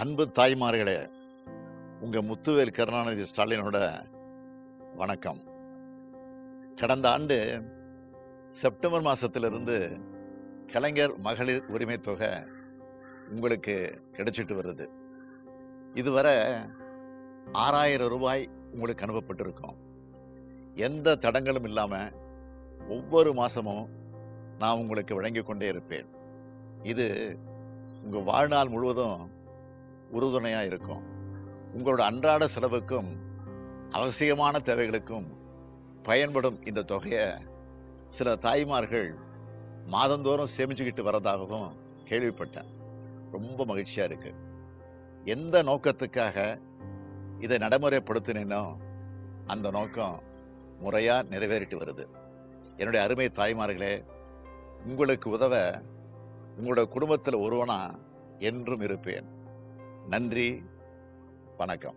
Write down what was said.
அன்பு தாய்மார்களே உங்கள் முத்துவேல் கருணாநிதி ஸ்டாலினோட வணக்கம். கடந்த ஆண்டு செப்டம்பர் மாதத்திலிருந்து கலைஞர் மகளிர் உரிமை தொகை உங்களுக்கு கிடைச்சிட்டு வருது. இதுவரை ஆறாயிரம் ரூபாய் உங்களுக்கு அனுப்பப்பட்டிருக்கும். எந்த தடங்களும் இல்லாமல் ஒவ்வொரு மாதமும் நான் உங்களுக்கு வழங்கி கொண்டே இருப்பேன். இது உங்கள் வாழ்நாள் முழுவதும் உறுதுணையாக இருக்கும். உங்களோட அன்றாட செலவுக்கும் அவசியமான தேவைகளுக்கும் பயன்படும் இந்த தொகையை சில தாய்மார்கள் மாதந்தோறும் சேமிச்சுக்கிட்டு வரதாகவும் கேள்விப்பட்டேன். ரொம்ப மகிழ்ச்சியாக இருக்குது எந்த நோக்கத்துக்காக இதை நடைமுறைப்படுத்தினோ அந்த நோக்கம் முறையாக நிறைவேறிட்டு வருது. என்னுடைய அருமை தாய்மார்களே உங்களுக்கு உதவ உங்களோட குடும்பத்தில் ஒருவனா என்றும் இருப்பேன். நன்றி. வணக்கம்.